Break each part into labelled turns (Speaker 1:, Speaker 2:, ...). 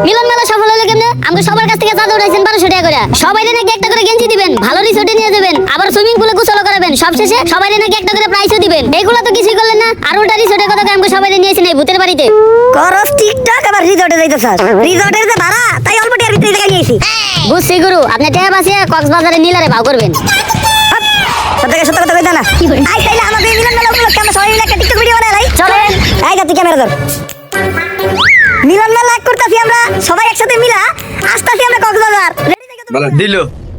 Speaker 1: মিলন মেলা সফল হলে কেমনে? আমাকে সবার কাছ থেকে চাঁদা উঠাইছেন বারোশো টাকা করে। সবাই নাকি একটা করে গেঞ্জি দিবেন ভালো রিসোর্টে নিয়ে যাবেন আবার সুইমিং পুলে গোসল করাবেন সবশেষে সবাই নাকি একটা করে প্রাইসও দিবেন। এগুলো তো কিছুই করলেন না আর ওটা রিসোর্টের কথা আমাকে সবাই নিয়েছেন এই ভূতের বাড়িতে।
Speaker 2: করস ঠিকঠাক আবার রিসর্টে যাইতেছস রিসর্টের যে ভাড়া তাই অল্প টিয়ার ভিতরে জায়গা নিয়েছি
Speaker 1: বুঝছি গুরু আপনি টেহা বাসিয়ে কক্সবাজারে নীলারে ভাও করবেন।
Speaker 2: সত্যি সত্য কথা কইতা না? আই তাইলে আমাদের মিলন মেলা উপলক্ষে আমরা সবাই মিলে একটা টিকটক ভিডিও বানাই চলেন। আই যা তুই ক্যামেরা ধর। মিলন মেলা করতেছি আমরা সবাই একসাথে মিলা আসতেছি আমরা কক্সবাজার। দিলো
Speaker 3: দিল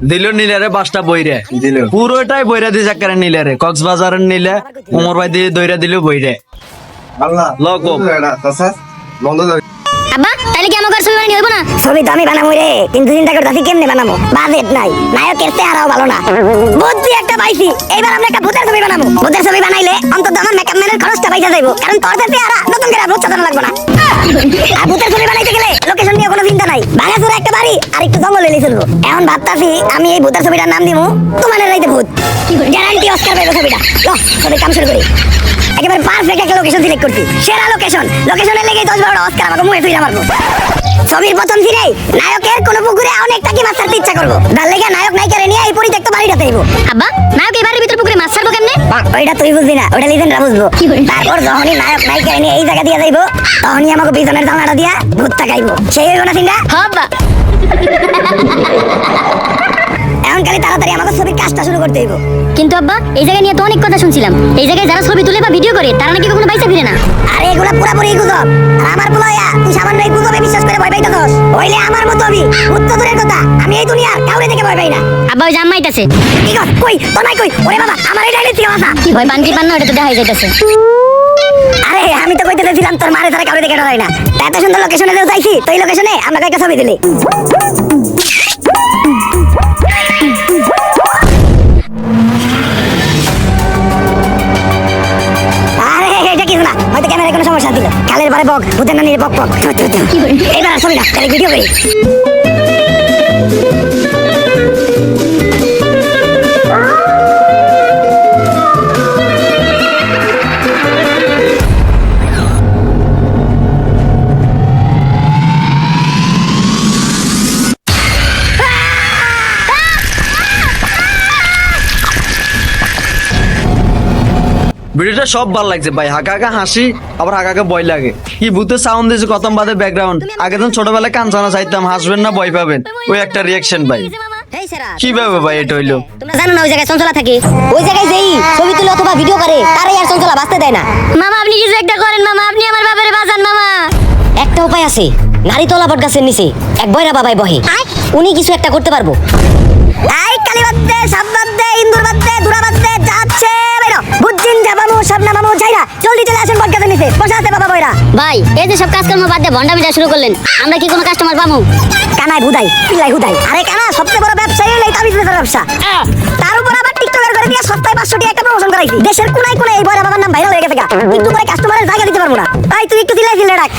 Speaker 3: দিল নীলারে বাসটা বইরে।
Speaker 4: দিল।
Speaker 3: পুরোটাই বইরা দিয়ে চাকারে নীলারে। কক্সবাজারের নীলে উমর ভাই দিয়ে দইরা দিল বইরে।
Speaker 4: আল্লাহ।
Speaker 3: লকো।
Speaker 1: আব্বা তাহলে কি আমাকে ছবি বানিয়ে হইব না?
Speaker 2: ছবি তো আমি বানাবো রে কিন্তু চিন্তা করতেছি কেমনে বানাবো? বাজেট নাই নায়কের চেহারাও ভালো না। বুদ্ধি একটা পাইছি এইবার আমরা একটা ভূতের ছবি বানাবো। ভূতের ছবি বানাইলে অন্তত আমার মেকআপ ম্যানের খরচটা পাইতে যাইবো কারণ তোর চেহারা নতুন করে ভূত সাজানো লাগবে না। আর ভূতের ছবি বানাইতে গেলে লোকেশন নিয়ে কোনো চিন্তা নাই। ভাঙাচোরা একটা বাড়ি আর একটু জঙ্গল এলে চলবো। এখন ভাবতাছি আমি এই ভূতের ছবিটার নাম দিমু তোমার রাইতে ভূত। গ্যারান্টি অস্কার পাইবে ছবিটা। ছবি কাম শুরু করি। একেবারে পারফেক্ট একটা লোকেশন সিলেক্ট করছি। সেরা লোকেশন লোকেশনের লেগে দশ বারোটা অস্কার আমাকে মুখে তুই মারবো। ছবির প্রথম সিনেই নায়কের কোন পুকুরে অনেক টাকি মাছ ছাড়তে ইচ্ছা করব? তার লেগে নায়ক নায়িকারে নিয়ে এই পরিত্যক্ত বাড়িটা চাইব
Speaker 1: আব্বা নায়ক এবারের ভিতরে পুকুরে মাছ ছাড়বো কেমনে?
Speaker 2: ওইটা তুই বুঝবি না ওটা লিজেন্ডরা বুঝব। তারপর যখনই নায়ক নায়িকারে নিয়ে এই জায়গা দিয়ে যাইবো তখনই আমাকে পিছনের জানাটা দিয়া ভূত তাকাইবো। সেই হইব না চিন্তা
Speaker 1: হব্বা
Speaker 2: এখন খালি তাড়াতাড়ি আমাকে ছবির কাজটা শুরু করতে হইব।
Speaker 1: কিন্তু আব্বা এই জায়গায় নিয়ে তো অনেক কথা শুনছিলাম। এই জায়গায় যারা ছবি তুলে বা ভিডিও করে তারা নাকি কখনো বাইসা ফিরে না।
Speaker 2: আরে এগুলা পুরাপুরি গুজব। আর আমার বলাইয়া তুই সামান্য এই গুজবে বিশ্বাস করে ভয় পাইতেছস। হইলে আমার মতো আমি উত্তর দূরের কথা আমি এই দুনিয়ার কাউরে থেকে ভয় পাই না।
Speaker 1: আব্বা ওই জাম্মাইতাছে
Speaker 2: কি কর কই? তোর কই? ওরে বাবা আমার এই ডাইলে থেকে বাসা
Speaker 1: ভয় পান কি পান না ওটা তো দেখাই যাইতাছে।
Speaker 2: আরে আমি তো কইতে চাইছিলাম তোর মারে তারা কাউরে দেখে ডরাই না। এত সুন্দর লোকেশনে যাইছি তো এই লোকেশনে আমরা কয়েকটা ছবি দিলি। বক ভূতের নানির বক বক। এবার ছবি না তাহলে ভিডিও করি।
Speaker 3: ভিডিওটা সব ভালো লাগছে ভাই। হাকা হাকা হাসি আবার হাকা হাকা ভয় লাগে। কি ভূতের সাউন্ড দিয়েছে কতম বাদে ব্যাকগ্রাউন্ড আগে তো ছোটবেলায় কাঞ্চানা চাইতাম হাসবেন না ভয় পাবেন। ওই একটা রিয়াকশন ভাই।
Speaker 2: এই সেরা
Speaker 3: কীভাবে ভাই এটা হইল?
Speaker 2: তোমরা জানো না ওই জায়গায় চঞ্চলা থাকে? ওই জায়গায় যেই ছবি তুলে অথবা ভিডিও করে তারাই আর চঞ্চলা বাঁচতে দেয় না।
Speaker 1: মামা আপনি কিছু একটা করেন মামা। আপনি আমার বাবারে বাঁচান মামা।
Speaker 2: একটা উপায় আছে নারী তলা বট গাছের নিচে এক বয়রা বাবাই বহে। উনি কিছু একটা করতে পারব। এই যাচ্ছে বেরো। মামু যাইরা জলদি চলে আসেন নিচে। বসে আছে বাবা
Speaker 1: ভাই এই যে সব কাজকর্ম বাদ দিয়ে ভন্ডামিটা শুরু করলেন। আমরা কি কোনো কাস্টমার পাবো?
Speaker 2: কানায় বুদাই পিলাই হুদাই। আরে কানা সবচেয়ে বড় ব্যবসায়ী হলো এই তাবিজ বেচার ব্যবসা। তার উপর আবার টিকটকের করে দিয়ে সপ্তাহে পাঁচশো টাকা একটা প্রমোশন করাইছি। দেশের কোনায় কোনায় এই বয়রা বাবার নাম ভাইরাল হয়ে গেছে গা। কিন্তু পরে কাস্টমারের জায়গা দিতে পারব না। তাই তুই একটু দিলাই দিলে ডাক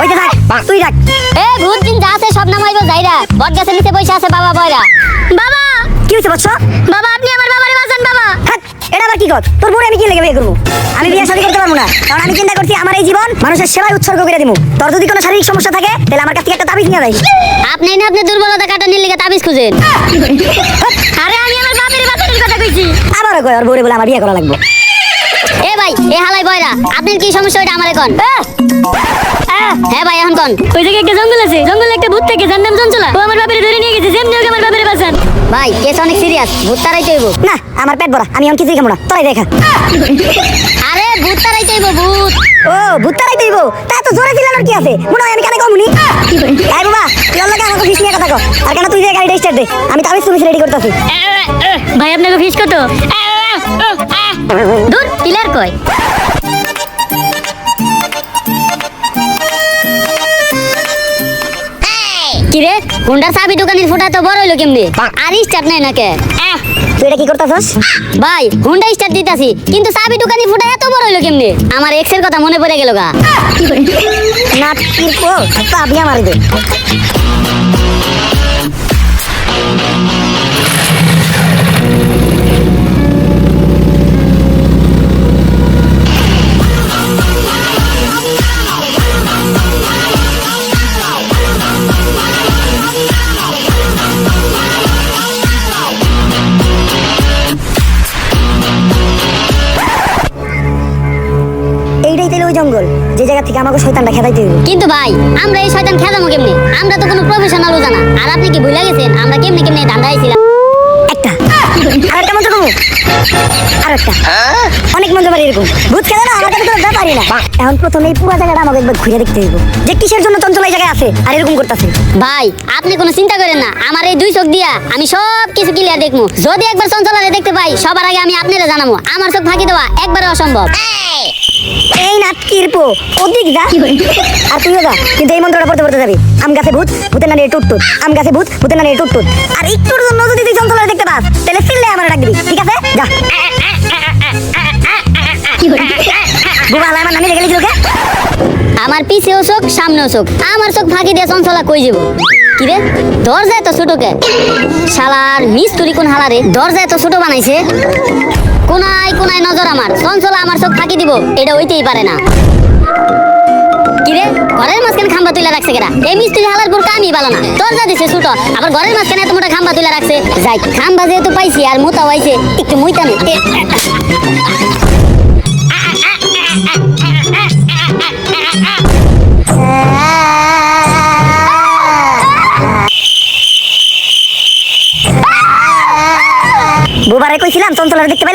Speaker 2: ওই যে থাক তুই ডাক
Speaker 1: এ ভূত বট গাছের নিচে বসে আছে বাবা বয়রা। বাবা!
Speaker 2: কি হয়েছে বৎস?
Speaker 1: বাবা আপনি আমার বাবারে বাঁচান বাবা।
Speaker 2: এটা আবার কি কর? তোর বউরে আমি কি লেগে বিয়ে করব? আমি বিয়ে শাদী করতে পারব না। কারণ আমি চিন্তা করছি আমার এই জীবন মানুষের সেবায় উৎসর্গ করে দিব তোর যদি কোনো শারীরিক সমস্যা থাকে তাহলে আমার কাছ থেকে একটা তাবিজ নিয়ে যাই
Speaker 1: আপনি না আপনি দুর্বলতা কাটানোর লিগে তাবিজ খুঁজেন। আরে আমি আমার বাবারে বাঁচানোর কথা কইছি।
Speaker 2: আবারও কয় ওর বউরে বলে আমার বিয়ে করা লাগবে।
Speaker 1: এ ভাই এ হালাই বয়রা আপনার কি সমস্যা ওইটা আমারে কোন। হ্যাঁ ভাই এখন কোন? ওই জায়গায় একটা জঙ্গল আছে। জঙ্গলে একটা ভূত থাকে যার নাম চঞ্চলা। ও আমার বাবারে ধরে নিয়ে গেছে যেমনি হোক আমার বাবারে বাঁচান। ভাই কেস অনেক সিরিয়াস ভূত তারাই চাইব
Speaker 2: না আমার পেট ভরা। আমি এখন কিছুই খাব না তোরাই দেখা।
Speaker 1: আরে ভূত তারাই চাইব ভূত।
Speaker 2: ও ভূতটারাই দইব তা তো জোরে কি আছে? মনে হয় আমি কানে কমুনি। এই বাবা তুই অন্য কানে ফিস নিয়ে কথা কো আর কেন তুই যে গাড়িটা স্টার্ট দে? আমি তুমি রেডি করতেছি।
Speaker 1: ভাই আপনাকে ফিস কত? দূর পিলার কয় হুন্ডার চাবি দোকানের ফুটা তো বড় হইল কেমনি? আর স্টার্ট নাই নাকে?
Speaker 2: তুই এটা কি করতেছস?
Speaker 1: ভাই হুন্ডা স্টার্ট দিতাছি? কিন্তু চাবি দোকানি ফুটা এত বড় হইল কেমনি? আমার এক্সের কথা মনে পড়ে গেল গা।
Speaker 2: না কি কো আপনি আমার দে। আমাকে শয়তানটা খেদাইতে হইব।
Speaker 1: কিন্তু ভাই আমরা এই শয়তান খেদামো কেমনে? আমরা তো কোনো প্রফেশনাল জানা। আর আপনি কি ভুলে গেছেন? আমরা কেমনে কেমনে ধান্দা আইছিলাম
Speaker 2: একটা। আর একটা মন্ত্র কমু আর একটা অনেক মন্ত্র পারি এরকম। ভূত খেলে না আমার কাছে তো পারি না। এখন প্রথমে এই পুরো জায়গাটা আমাকে একবার ঘুরে দেখতে হইব। যে কিসের জন্য চঞ্চল এই জায়গায় আছে আর এরকম করতেছে।
Speaker 1: ভাই আপনি কোনো চিন্তা করেন না। আমার এই দুই চোখ দিয়া আমি সব কিছু ক্লিয়ার দেখব যদি একবার চঞ্চলারে দেখতে পাই সবার আগে আমি আপনারে জানাব আমার চোখ ফাঁকি দেওয়া একবারে অসম্ভব।
Speaker 2: এই নাট কিরপো ওদিক যা। আর তুইও যা কিন্তু এই মন্ত্রটা পড়তে পড়তে যাবি। আম গাছে ভূত ভূতের নানি টুট টুট। আম গাছে ভূত ভূতের নানি টুট টুট। আর একটুর জন্য যদি তুই জঙ্গলে দেখতে পাস তাহলে ফিরলে আমার ডাক দিবি ঠিক আছে? যা। বুবা আমার নানি দেখে লিখি ওকে?
Speaker 1: আমার পিছেও চোখ, সামনেও চোখ। আমার চোখ ফাঁকি দিয়ে চঞ্চলা কই যাব? কি রে? দরজা এত ছোটকে শালার মিস্তুরি কোন হালারে দরজা এত ছোট বানাইছে। কোনায় কোনায় নজর আমার। চঞ্চলা আমার চোখ ফাঁকি দিব, এটা হইতেই পারে না। কি রে? ঘরের মাঝখানে খাম্বা তুলে রাখছে কেরা এই মিস্ত্রি হালার পুর কামই ভালো না। দরজা দিছে ছোট, আবার ঘরের মাঝখানে এত মোটা খাম্বা তুলে রাখছে। যাই, খাম্বা যেহেতু পাইছি আর মুতা হইছে একটু মুইতা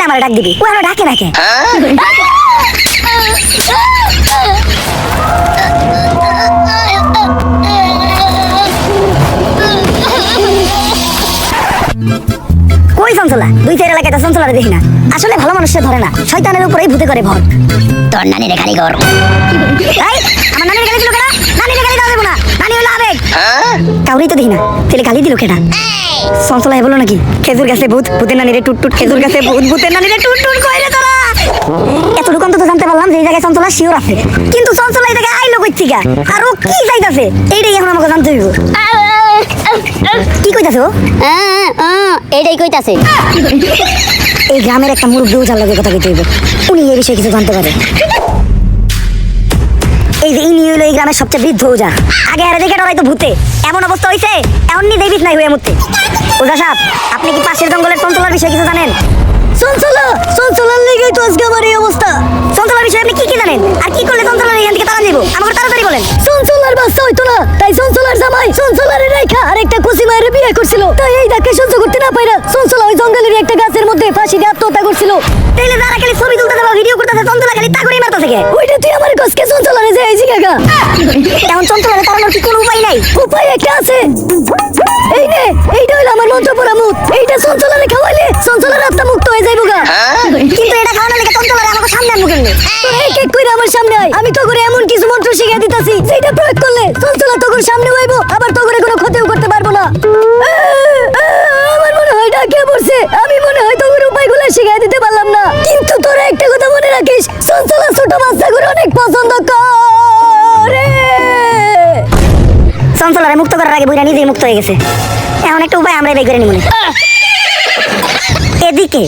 Speaker 2: আমার ডাক দিবি। ও আমার ডাকে নাকে? কই চঞ্চলা? দুই চার এলাকায় তো চঞ্চলারে দেখি না। আসলে ভালো মানুষে ধরে না। শয়তানের উপরেই ভূতে করে ভর।
Speaker 1: তোর নানি রে
Speaker 2: এই, আমার নানির গালি দিল কেনা? নানির গালি দেওয়া যাব না। নানি হলো আবেগ। কাউরি তো দেখি না। তাহলে গালি দিল কেনা চঞ্চলাই বলো নাকি? খেজুর গাছে ভূত ভূতের নানিরে টুট টুট খেজুর গাছে ভূত ভূতের নানিরে টুট টুট কইরে তোরা। এতটুকু অন্তত জানতে পারলাম যে এই জায়গায় চঞ্চলা শিওর আছে। কিন্তু চঞ্চলা এই জায়গায় আইলো কই থেকে আর ও কি চাইতাছে? এইটাই এখন আমাকে জানতে হইব। কি কইতাছে ও?
Speaker 1: এটাই কইতাছে।
Speaker 2: এই গ্রামের একটা মুরব্বী ওজার লগে কথা কইতে হইব। উনি এই বিষয়ে কিছু জানতে পারে। এই ইনি হইল এই গ্রামের সবচেয়ে বৃদ্ধ ওজা। আগে আরে দেখে ডরাইতো ভূতে। এমন অবস্থা হইছে এমন নি দেবিস নাই হয়ে মুতে ওজা সাহেব আপনি কি পাশের জঙ্গলের চঞ্চলার বিষয়ে কিছু জানেন? চঞ্চলা চঞ্চলার লেগেই তো আজকে আমার এই অবস্থা। চঞ্চলার বিষয়ে আপনি কি কি জানেন? আর কি করলে চঞ্চলার এখান থেকে তাড়া যাব আমাকে তাড়াতাড়ি বলেন। চঞ্চলার বাচ্চা হইতো না তাই চঞ্চলার জামাই চঞ্চলার রেখা আর একটা কুসি মায়ের বিয়ে করছিল। তাই এই ডাকে সহ্য করতে না পাইরা চঞ্চলা ওই জঙ্গলের একটা গাছের মধ্যে ফাঁসি দিয়ে আত্মহত্যা করছিল। তাইলে যারা খালি ছবি তুলতেছে বা ভিডিও করতেছে চঞ্চলা খালি তা করেই মারতেছে কে ওইটা তুই আমার গসকে চঞ্চলারে যে কাকা। এখন চঞ্চলারে তাড়ানোর কি কোনো উপায় নাই? উপায় একটা আছে। এই নে এইটা হলো আমার মন্ত্র পরামুত। এইটা চঞ্চলারে খাওয়াইলে চঞ্চলার আত্মা মুক্ত হয়ে যাইব গা। কিন্তু এটা খাওয়ানোর লেগে চঞ্চলারে আমাকে সামনে আনব কেন এক এক কইরা আমার সামনে আয়। আমি তো করে এমন কিছু মন্ত্র শিখিয়ে দিতাছি যেটা প্রয়োগ করলে চঞ্চলা তোর সামনে আগে বুড়া নিজেই মুক্ত হয়ে গেছে। এখন একটা উপায় আমরা বের করে নিব এদিকে।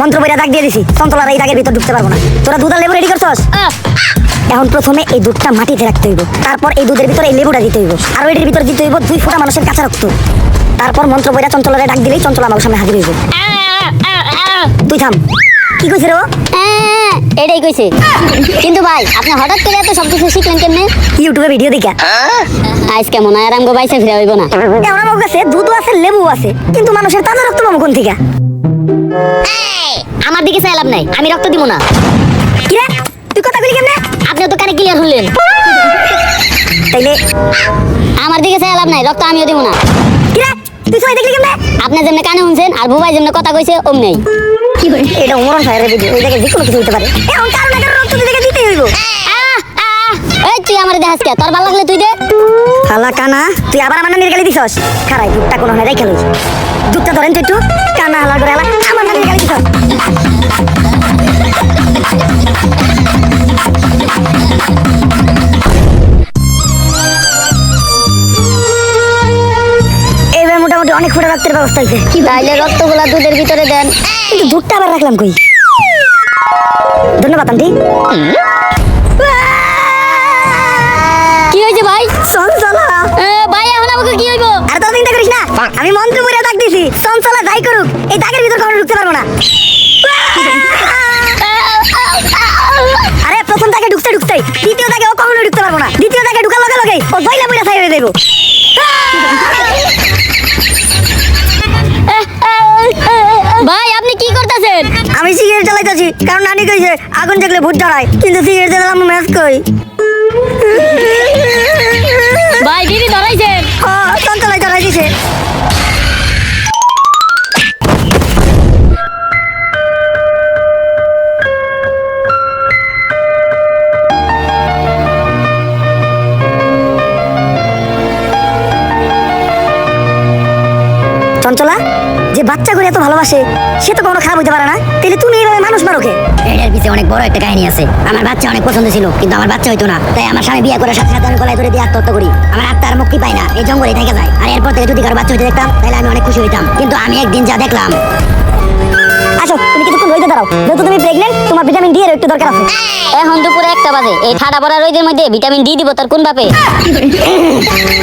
Speaker 2: মন্ত্র বইরা দাগ দিয়ে দিছি চঞ্চলার এই দাগের ভিতর ঢুকতে পারব না। তোরা দুধার লেবু রেডি করছস? এখন প্রথমে এই দুধটা মাটিতে রাখতে হইব। তারপর এই দুধের ভিতরে এই লেবুটা দিতে হইব। আর এটির ভিতরে দিতে হইব দুই ফোঁটা মানুষের কাঁচা রক্ত। তারপর মন্ত্র বইরা চঞ্চলারে ডাক দিলেই চঞ্চল আমার সামনে হাজির হইব। তুই থাম। কি কইছে রে
Speaker 1: এটাই কইছে। কিন্তু ভাই আপনি হঠাৎ করে এত সবকিছু শিখলেন কেমনে?
Speaker 2: ইউটিউবে ভিডিও দেখা।
Speaker 1: আজকে মনে হয় আর আমগো বাইসে ফিরে হইব না।
Speaker 2: আমার কাছে দুধও আছে লেবু আছে কিন্তু মানুষের তাজা রক্ত পাবো কোন থেকে?
Speaker 1: আমার দিকে চাই লাভ নাই আমি রক্ত দিব না।
Speaker 2: কি রে? তুই কথা কইলি কেমনে?
Speaker 1: আপনিও তো কানে ক্লিয়ার হলেন।
Speaker 2: তাইলে?
Speaker 1: আমার দিকে চাই লাভ নাই রক্ত আমিও দিব না।
Speaker 2: কি রে? তুই সবাই দেখলি কেমনে?
Speaker 1: আপনি যেমনি কানে শুনছেন আর বুবাই যেমনি কথা কইছে অমনি
Speaker 2: এটা উমরন সাহেবের ভিডিও জায়গায় যে কোনো কিছু হতে পারে। এখন কারণ একটা রক্ত দিকে দিতেই হইব।
Speaker 1: এই তুই আমার দেখাস কে? তোর ভালো লাগলে তুই দে।
Speaker 2: খালা কানা তুই আবার আমার নানির গালি দিছস? খারাই দুধটা কোনো হয় রেখে লইস দুধটা ধরেন তো একটু। কানা হালা করে হালা আমার নানির গালি দিছস? অনেক ফুটা রক্তের ব্যবস্থা হয়েছে।
Speaker 1: তাইলে রক্তগুলা দুধের ভিতরে দেন।
Speaker 2: কিন্তু দুধটা আবার রাখলাম কই? ধন্যবাদ আন্টি।
Speaker 1: কি হয়েছে ভাই?
Speaker 2: চঞ্চলা।
Speaker 1: এ, ভাই এখন আমাকে কি হইব?
Speaker 2: আর তো চিন্তা করিস না। আমি মন্ত্র পড়ে ডাক দিছি চঞ্চলা যাই করুক। এই দাগের ভিতর কখনো ঢুকতে পারব না। আরে প্রথম দাগে ঢুকতে ঢুকতে দ্বিতীয় দাগে ও কখনো ঢুকতে পারব না। দ্বিতীয় দাগে ঢুকার লগে লগে ও বইলা বইলা ছাই হয়ে দেবো সিগারেট জ্বালাইতেছি। কারণ নানি কইছে আগুন দেখলে ভূত জ্বালায়। কিন্তু সিগারেট জ্বালাম ম্যাচ কই?
Speaker 5: অনেক বড় একটা কাহিনী আছে। আমার বাচ্চা অনেক পছন্দ ছিল, কিন্তু আমার বাচ্চা হইতো না। তাই আমার স্বামী বিয়ে করে সাথে সাথে আমি গলায় ধরে দিয়ে আত্মহত্যা করি। আমার আত্মার মুক্তি পায় না, এই জঙ্গলে থেকে যায়। আর এরপর থেকে যদি কারও বাচ্চা হইতে দেখতাম, তাহলে আমি অনেক খুশি হইতাম। কিন্তু আমি একদিন যা দেখলাম
Speaker 2: আসো তুমি কিছুক্ষণ রইতে দাঁড়াও। যেহেতু তুমি প্রেগনেন্ট তোমার ভিটামিন ডি এর একটু দরকার আছে।
Speaker 1: এখন দুপুরে একটা বাজে। এই ঠাডা পড়া রোদের মধ্যে ভিটামিন ডি দিব তোর কোন বাপে?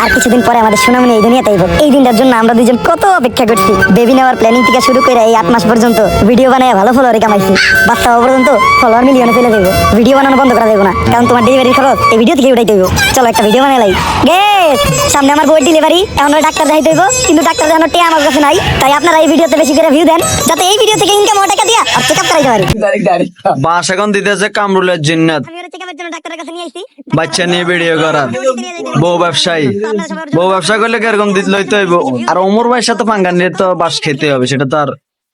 Speaker 2: আর কিছুদিন পরে আমাদের সুনামনি এই দুনিয়াতে আইব এই দিনটার জন্য আমরা দুজন কত অপেক্ষা করছি। বেবি নেওয়ার প্ল্যানিং থেকে শুরু করে এই আট মাস পর্যন্ত ভিডিও বানায় ভালো ফলোয়ারে কামাইছি। বাচ্চা হওয়া পর্যন্ত ফলোয়ার মিলিয়নে ফেলে দেবো। ভিডিও বানানো বন্ধ করা দেবো না কারণ তোমার ডেলিভারি খরচ এই ভিডিও থেকে উঠাই দেবো চলো একটা ভিডিও বানাই লাই। গেস সামনে আমার বই ডেলিভারি এখন ডাক্তার দেখাইতে হইব। কিন্তু ডাক্তার দেখানোর টিয়া আমার কাছে নাই। তাই আপনারা এই ভিডিওতে বেশি করে ভিউ দেন যাতে এই ভিডিও থেকে ইনকাম হওয়া টাকা দিয়া আর চেক আপ করাইতে পারি
Speaker 3: বাস এখন দিতেছে কামরুলের জিন্নাত।
Speaker 2: আমি ওরা চেক জন্য ডাক্তারের কাছে নিয়ে আইছি
Speaker 3: বাচ্চা নিয়ে ভিডিও করার। বউ ব্যবসায়ী। বউ ব্যবসা করলে কীরকম দিত লইতে হইব? আর অমর ভাইয়ের সাথে পাঙ্গা নিয়ে তো বাস খেতে হবে সেটা তো আর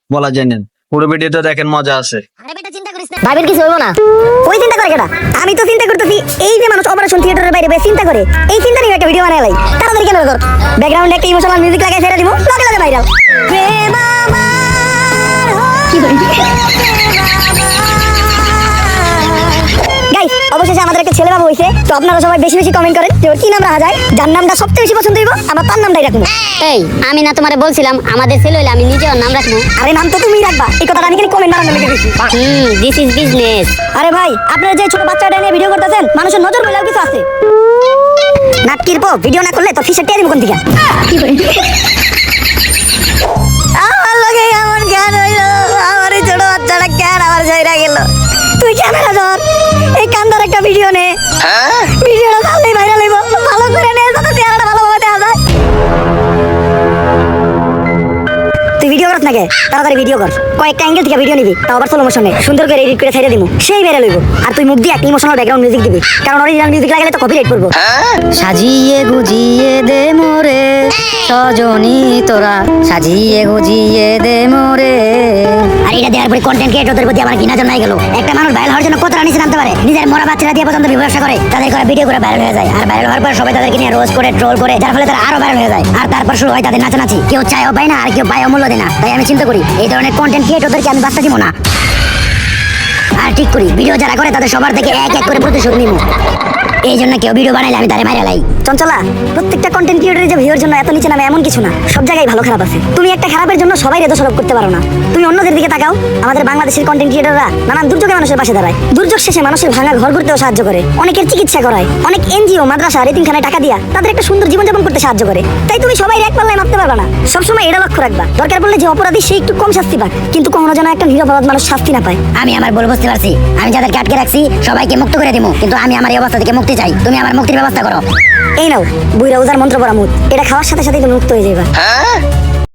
Speaker 3: বলা যায় না। পুরো ভিডিওটা দেখেন মজা আছে।
Speaker 1: ভাবির কিছু হইব না।
Speaker 2: ওই চিন্তা করে কেটা আমি তো চিন্তা করতেছি এই যে মানুষ অপারেশন থিয়েটারের বাইরে বেশ চিন্তা করে। এই চিন্তা নিয়ে একটা ভিডিও বানাই লাই। তাড়াতাড়ি কেন কর ব্যাকগ্রাউন্ডে একটা ইমোশনাল মিউজিক লাগাই ছেড়ে দিব লগে লগে ভাইরাল গাইস অবশেষে আমাদের একটা ছেলে বাবু হইছে তো আপনারা সবাই বেশি বেশি কমেন্ট করেন যে ওর কি নাম রাখা যায়? যার নামটা সবচেয়ে বেশি পছন্দ হইব আমরা তার নামটাই রাখব
Speaker 1: এই আমি না তোমারে বলছিলাম আমাদের ছেলে হইলে আমি নিজের নাম রাখব।
Speaker 2: আরে নাম তো তুমিই রাখবা। এই কথাটা আমি খালি কমেন্ট মারানো লিখে দিচ্ছি
Speaker 1: হুম দিস ইজ বিজনেস
Speaker 2: আরে ভাই আপনারা যে ছোট বাচ্চাটা নিয়ে ভিডিও করতেছেন মানুষের নজর বলেও কিছু আছে? নাটকির পো ভিডিও না করলে তো ফিসের টেয়ারি মুখন দিকে আমার লগে জ্ঞান হইল আমার এই ছোট বাচ্চাটা কেন আমার ঝাইরা গেল তুই ক্যামেরা ধর এই কান্দার একটা ভিডিও নে ভিডিওটা তাড়াতাড়ি ভিডিও কর। কয়েকটা অ্যাঙ্গেল থেকে ভিডিও নিবি, তাও আবার সোলো মোশনে সুন্দর করে এডিট করে ছেড়ে দিব। সেই বেরে লইব। আর তুই মুখ দিয়ে একটা ইমোশনাল ব্যাকগ্রাউন্ড মিউজিক দিবি। কারণ অরিজিনাল মিউজিক লাগালে তো কপিরাইট করব।
Speaker 5: সাজিয়ে গুজিয়ে দে মোরে, সজনি তোরা। সাজিয়ে গুজিয়ে দে মোরে। আর এটা দেওয়ার পরে কন্টেন্ট ক্রিয়েটরদের প্রতি আমার ঘৃণা জন্মাই গেল। একটা মানুষ ভাইরাল হওয়ার জন্য নামতে পারে। নিজের মরা বাচ্চারা দিয়ে পর্যন্ত ব্যবসা করে, তাদের করা ভিডিও করে ভাইরাল হয়ে যায়। আর ভাইরাল হওয়ার পর সবাই তাদেরকে নিয়ে রোজ করে ট্রোল করে, যার ফলে তারা আরও ভাইরাল হয়ে যায়। আর তারপর শুরু হয় তাদের নাচানাচি। কেউ চায়ও পায় না, আর কেউ পায়ও মূল্য দেয় না। তাই আমি চিন্তা করি, এই ধরনের কন্টেন্ট ক্রিয়েটরদেরকে আমি বাচ্চা দিব না। আর ঠিক করি ভিডিও যারা করে তাদের সবার থেকে এক এক করে প্রতিশোধ নিব। এই জন্য কেউ ভিডিও বানাইলে আমি তারে মাইরা লাই।
Speaker 2: চঞ্চলা, প্রত্যেকটা কন্টেন্ট ক্রিয়েটরের যে ভিউর জন্য এত নিচে নামে এমন কিছু না। সব জায়গায় ভালো খারাপ আছে। তুমি একটা খারাপের জন্য সবাই দোষারোপ করতে পারো না। তুমি অন্যদের দিকে তাকাও। আমাদের বাংলাদেশের কন্টেন্ট ক্রিয়েটররা নানান দুর্যোগে মানুষের পাশে দাঁড়ায়। দুর্যোগ শেষে মানুষের ভাঙা ঘর করতেও সাহায্য করে। অনেকের চিকিৎসা করায়। অনেক এনজিও মাদ্রাসা, রেতিমখানায় টাকা দিয়া তাদের একটা সুন্দর জীবনযাপন করতে সাহায্য করে। তাই তুমি সবাই এক পাল্লায় মাপতে পারবে না। সবসময় এটা লক্ষ্য রাখবা। দরকার পড়লে যে অপরাধী, সে একটু কম শাস্তি পাক। কিন্তু কখনো যেন একটা নিরপরাধ মানুষ শাস্তি না পায়।
Speaker 5: আমি আমার ভুল বুঝতে পারছি। আমি যাদেরকে আটকে রাখছি, সবাইকে মুক্ত করে দিব কিন্তু আমি আমার এই অবস্থা থেকে মুক্তি চাই। তুমি আমার মুক্তির ব্যবস্থা করো।
Speaker 2: এই নাও, বুইরা উদার মন্ত্র পড়া মুদ। এটা খাওয়ার সাথে সাথে তুমি মুক্ত হয়ে যাবা